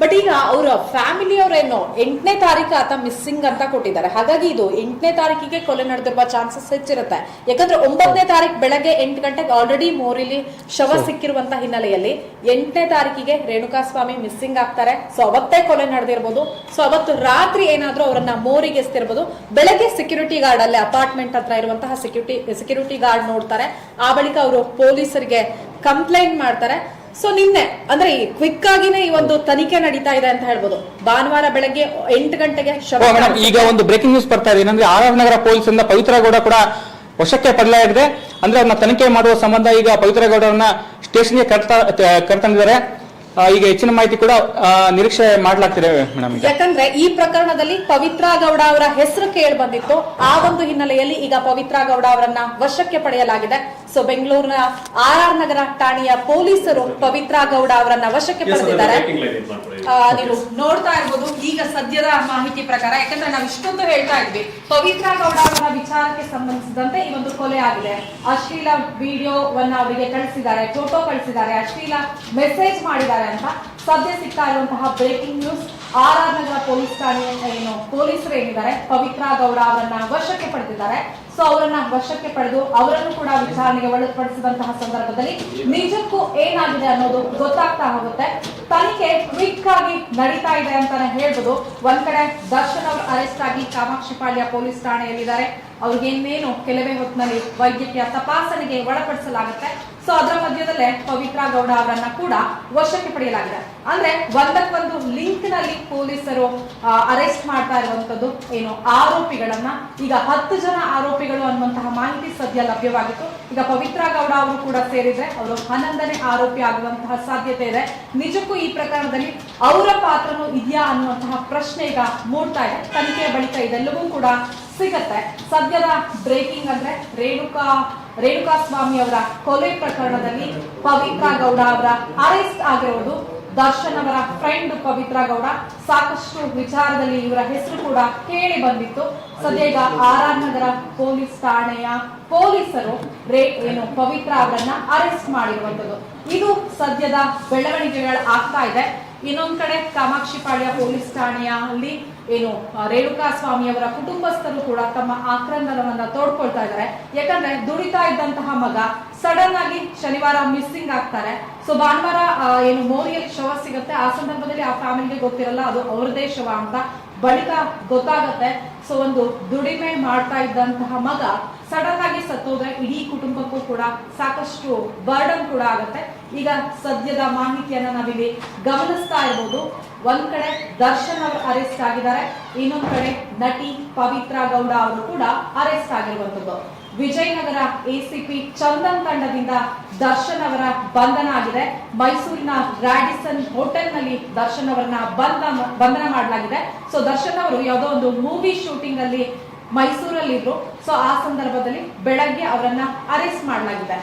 But ಈಗ ಅವರ family ಅವರೇನು ಎಂಟನೇ ತಾರೀಕು ಆತ ಮಿಸ್ಸಿಂಗ್ ಅಂತ ಕೊಟ್ಟಿದ್ದಾರೆ. ಹಾಗಾಗಿ ಇದು ಎಂಟನೇ ತಾರೀಕಿಗೆ ಕೊಲೆ ನಡೆದಿರುವ ಚಾನ್ಸಸ್ ಹೆಚ್ಚಿರುತ್ತೆ. ಯಾಕಂದ್ರೆ ಒಂಬತ್ತನೇ ತಾರೀಕು ಬೆಳಗ್ಗೆ ಎಂಟು ಗಂಟೆಗೆ ಆಲ್ರೆಡಿ ಮೋರಿಲಿ ಶವ ಸಿಕ್ಕಿರುವಂತ ಹಿನ್ನೆಲೆಯಲ್ಲಿ ಎಂಟನೇ ತಾರೀಕಿಗೆ ರೇಣುಕಾ ಸ್ವಾಮಿ ಮಿಸ್ಸಿಂಗ್ ಆಗ್ತಾರೆ. ಸೊ ಅವತ್ತೇ ಕೊಲೆ ನಡೆದಿರ್ಬೋದು. ಸೊ ಅವತ್ತು ರಾತ್ರಿ ಏನಾದ್ರೂ ಅವರನ್ನ ಮೋರಿಗೆ ಎಸ್ತಿರ್ಬೋದು. ಬೆಳಗ್ಗೆ ಸೆಕ್ಯೂರಿಟಿ ಗಾರ್ಡ್ ಅಲ್ಲಿ ಅಪಾರ್ಟ್ಮೆಂಟ್ ಹತ್ರ ಇರುವಂತಹ ಸೆಕ್ಯೂರಿಟಿ ಸೆಕ್ಯೂರಿಟಿ ಗಾರ್ಡ್ ನೋಡ್ತಾರೆ. ಆ ಬಳಿಕ ಅವರು ಪೊಲೀಸರಿಗೆ ಕಂಪ್ಲೇಂಟ್ ಮಾಡ್ತಾರೆ. ಸೊ ನಿನ್ನೆ ಅಂದ್ರೆ ಕ್ವಿಕ್ ಆಗಿನೇ ಈ ಒಂದು ತನಿಖೆ ನಡೀತಾ ಇದೆ ಅಂತ ಹೇಳ್ಬೋದು. ಭಾನುವಾರ ಬೆಳಗ್ಗೆ ಎಂಟು ಗಂಟೆಗೆ ಈಗ ಒಂದು ಬ್ರೇಕಿಂಗ್ ನ್ಯೂಸ್ ಬರ್ತಾ ಇದೆ. ಏನಂದ್ರೆ ಆರ್ ಆರ್ ನಗರ ಪೊಲೀಸರಿಂದ ಪವಿತ್ರ ಗೌಡ ಕೂಡ ವಶಕ್ಕೆ ಪಡೆಯಲಾಗಿದೆ ಅಂದ್ರೆ ಅವ್ರನ್ನ ತನಿಖೆ ಮಾಡುವ ಸಂಬಂಧ ಈಗ ಪವಿತ್ರ ಗೌಡ ಅವ್ರನ್ನ ಸ್ಟೇಷನ್ಗೆ ಕರ್ತಾ ಕರ್ತಂದಿದ್ದಾರೆ. ಈಗ ಹೆಚ್ಚಿನ ಮಾಹಿತಿ ಕೂಡ ನಿರೀಕ್ಷೆ ಮಾಡ್ಲಾಗ್ತಿದೆ ಮೇಡಮ್ ಈಗ. ಯಾಕಂದ್ರೆ ಈ ಪ್ರಕರಣದಲ್ಲಿ ಪವಿತ್ರ ಗೌಡ ಅವರ ಹೆಸರು ಕೇಳಿ ಬಂದಿತ್ತು. ಆ ಒಂದು ಹಿನ್ನೆಲೆಯಲ್ಲಿ ಈಗ ಪವಿತ್ರ ಗೌಡ ಅವರನ್ನ ವಶಕ್ಕೆ ಪಡೆಯಲಾಗಿದೆ. ಸೊ ಬೆಂಗಳೂರಿನ ಆರ್ ಆರ್ ನಗರ ಠಾಣೆಯ ಪೊಲೀಸರು ಪವಿತ್ರ ಗೌಡ ಅವರನ್ನ ವಶಕ್ಕೆ ಪಡೆದಿದ್ದಾರೆ. ನೀವು ನೋಡ್ತಾ ಇರ್ಬೋದು. ಈಗ ಸದ್ಯದ ಮಾಹಿತಿ ಪ್ರಕಾರ, ಯಾಕಂದ್ರೆ ನಾವು ಇಷ್ಟೊಂದು ಹೇಳ್ತಾ ಇದ್ವಿ. ಪವಿತ್ರ ಗೌಡ ಅವರ ವಿಚಾರಕ್ಕೆ ಸಂಬಂಧಿಸಿದಂತೆ ಈ ಒಂದು ಕೊಲೆ ಆಗಿದೆ. ಅಶ್ಲೀಲ ವಿಡಿಯೋವನ್ನ ಅವರಿಗೆ ಕಳಿಸಿದ್ದಾರೆ ಫೋಟೋ ಕಳಿಸಿದ್ದಾರೆ. ಅಶ್ಲೀಲ ಮೆಸೇಜ್ ಮಾಡಿದ್ದಾರೆ ಅಂತ ಸದ್ಯ ಸಿಗ್ತಾ ಇರುವಂತಹ breaking news R R Nagar police ಠಾಣೆಯ ಏನು ಪೊಲೀಸರು ಏನಿದ್ದಾರೆ, ಪವಿತ್ರ ಗೌಡ ಅವರನ್ನ ವಶಕ್ಕೆ ಪಡೆದಿದ್ದಾರೆ. ಸೊ ಅವರನ್ನ ವಶಕ್ಕೆ ಪಡೆದು ಅವರನ್ನು ಕೂಡ ವಿಚಾರಣೆಗೆ ಒಳಪಡಿಸಿದಂತಹ ಸಂದರ್ಭದಲ್ಲಿ ನಿಜಕ್ಕೂ ಏನಾಗಿದೆ ಅನ್ನೋದು ಗೊತ್ತಾಗ್ತಾ ಹೋಗುತ್ತೆ. ತನಿಖೆ ಕ್ವಿಕ್ ಆಗಿ ನಡೀತಾ ಇದೆ ಅಂತಾನೆ ಹೇಳ್ಬೋದು. ಒಂದ್ ಕಡೆ ದರ್ಶನ್ ಅವರು ಅರೆಸ್ಟ್ ಆಗಿ ಕಾಮಾಕ್ಷಿಪಾಳ್ಯ ಪೊಲೀಸ್ ಠಾಣೆಯಲ್ಲಿದ್ದಾರೆ. ಅವ್ರಿಗೆ ಇನ್ನೇನು ಕೆಲವೇ ಹೊತ್ತಿನಲ್ಲಿ ವೈದ್ಯಕೀಯ ತಪಾಸಣೆಗೆ ಒಳಪಡಿಸಲಾಗುತ್ತೆ. ಸೊ ಅದರ ಮಧ್ಯದಲ್ಲೇ ಪವಿತ್ರ ಗೌಡ ಅವರನ್ನ ಕೂಡ ವಶಕ್ಕೆ ಪಡೆಯಲಾಗಿದೆ. ಅಂದ್ರೆ ಒಂದಕ್ಕೊಂದು ಲಿಂಕ್ನಲ್ಲಿ ಪೊಲೀಸರು ಅರೆಸ್ಟ್ ಮಾಡ್ತಾ ಇರುವಂತದ್ದು ಏನು ಆರೋಪಿಗಳನ್ನ. ಈಗ ಹತ್ತು ಜನ ಆರೋಪಿಗಳು ಅನ್ನುವಂತಹ ಮಾಹಿತಿ ಸದ್ಯ ಲಭ್ಯವಾಗಿತ್ತು. ಈಗ ಪವಿತ್ರ ಗೌಡ ಅವರು ಕೂಡ ಸೇರಿದ್ರೆ ಅವರು ಹನ್ನೊಂದನೇ ಆರೋಪಿ ಆಗುವಂತಹ ಸಾಧ್ಯತೆ ಇದೆ. ನಿಜಕ್ಕೂ ಈ ಪ್ರಕರಣದಲ್ಲಿ ಅವರ ಪಾತ್ರನೂ ಇದೆಯಾ ಅನ್ನುವಂತಹ ಪ್ರಶ್ನೆ ಈಗ ಮೂಡ್ತಾ ಇದೆ. ತನಿಖೆ ಬಳಿಕ ಇದೆಲ್ಲವೂ ಕೂಡ ಸಿಗತ್ತೆ. ಸದ್ಯದ ಬ್ರೇಕಿಂಗ್ ಅಂದ್ರೆ ರೇಣುಕಾ ರೇಣುಕಾ ಸ್ವಾಮಿ ಅವರ ಕೊಲೆ ಪ್ರಕರಣದಲ್ಲಿ ಪವಿತ್ರ ಗೌಡ ಅವರ ಅರೆಸ್ಟ್ ಆಗಿರೋದು ದರ್ಶನ್ ಅವರ ಫ್ರೆಂಡ್ ಪವಿತ್ರ ಗೌಡ. ಸಾಕಷ್ಟು ವಿಚಾರದಲ್ಲಿ ಇವರ ಹೆಸರು ಕೂಡ ಕೇಳಿ ಬಂದಿತ್ತು. ಸದ್ಯ ಈಗ ಆರ್ ಆರ್ ನಗರ ಪೊಲೀಸ್ ಠಾಣೆಯ ಪೊಲೀಸರು ರೇ, ಏನು, ಪವಿತ್ರ ಅವರನ್ನ ಅರೆಸ್ಟ್ ಮಾಡಿರುವಂತದ್ದು ಇದು ಸದ್ಯದ ಬೆಳವಣಿಗೆಗಳು ಆಗ್ತಾ ಇದೆ. ಇನ್ನೊಂದ್ ಕಡೆ ಕಾಮಾಕ್ಷಿಪಾಳ್ಯ ಪೊಲೀಸ್ ಠಾಣೆಯಲ್ಲಿ ಏನು ರೇಣುಕಾ ಸ್ವಾಮಿ ಅವರ ಕುಟುಂಬಸ್ಥರು ಕೂಡ ತಮ್ಮ ಆಕ್ರಂದನವನ್ನ ತೋಡ್ಕೊಳ್ತಾ ಇದ್ದಾರೆ. ಯಾಕಂದ್ರೆ ದುಡಿತಾ ಇದ್ದಂತಹ ಮಗ ಸಡನ್ ಆಗಿ ಶನಿವಾರ ಮಿಸ್ಸಿಂಗ್ ಆಗ್ತಾರೆ. ಸೊ ಭಾನುವಾರ ಏನು ಮೋರಿಯಲ್ಲಿ ಶವ ಸಿಗುತ್ತೆ. ಆ ಸಂದರ್ಭದಲ್ಲಿ ಆ ಫ್ಯಾಮಿಲಿಗೆ ಗೊತ್ತಿರಲ್ಲ, ಅದು ಅವರದೇ ಶವ ಅಂತ. ಬಳಿಕ ಗೊತ್ತಾಗತ್ತೆ. ಸೊ ಒಂದು ದುಡಿಮೆ ಮಾಡ್ತಾ ಇದ್ದಂತಹ ಮಗ ಸಡನ್ ಆಗಿ ಸತ್ತೋದ್ರೆ ಇಡೀ ಕುಟುಂಬಕ್ಕೂ ಕೂಡ ಸಾಕಷ್ಟು ಬರ್ಡನ್ ಕೂಡ ಆಗತ್ತೆ. ಈಗ ಸದ್ಯದ ಮಾಹಿತಿಯನ್ನ ನಾವಿಲ್ಲಿ ಗಮನಿಸ್ತಾ ಇರ್ಬೋದು. ಒಂದ್ ಕಡೆ ದರ್ಶನ್ ಅವರು ಅರೆಸ್ಟ್ ಆಗಿದ್ದಾರೆ. ಇನ್ನೊಂದ್ ಕಡೆ ನಟಿ ಪವಿತ್ರ ಗೌಡ ಅವರು ಕೂಡ ಅರೆಸ್ಟ್ ಆಗಿರುವಂತದ್ದು. ವಿಜಯನಗರ ಎಸಿಪಿ ಚಂದನ್ ತಂಡದಿಂದ ದರ್ಶನ್ ಅವರ ಬಂಧನ ಆಗಿದೆ. ಮೈಸೂರಿನ ರಾಡಿಸನ್ ಹೋಟೆಲ್ನಲ್ಲಿ ದರ್ಶನ್ ಅವರನ್ನ ಬಂಧ ಬಂಧನ ಮಾಡಲಾಗಿದೆ. ಸೊ ದರ್ಶನ್ ಅವರು ಯಾವುದೋ ಒಂದು ಮೂವಿ ಶೂಟಿಂಗ್ ಅಲ್ಲಿ ಮೈಸೂರಲ್ಲಿ ಇದ್ರು ಸೊ ಆ ಸಂದರ್ಭದಲ್ಲಿ ಬೆಳಗ್ಗೆ ಅವರನ್ನ ಅರೆಸ್ಟ್ ಮಾಡಲಾಗಿದೆ.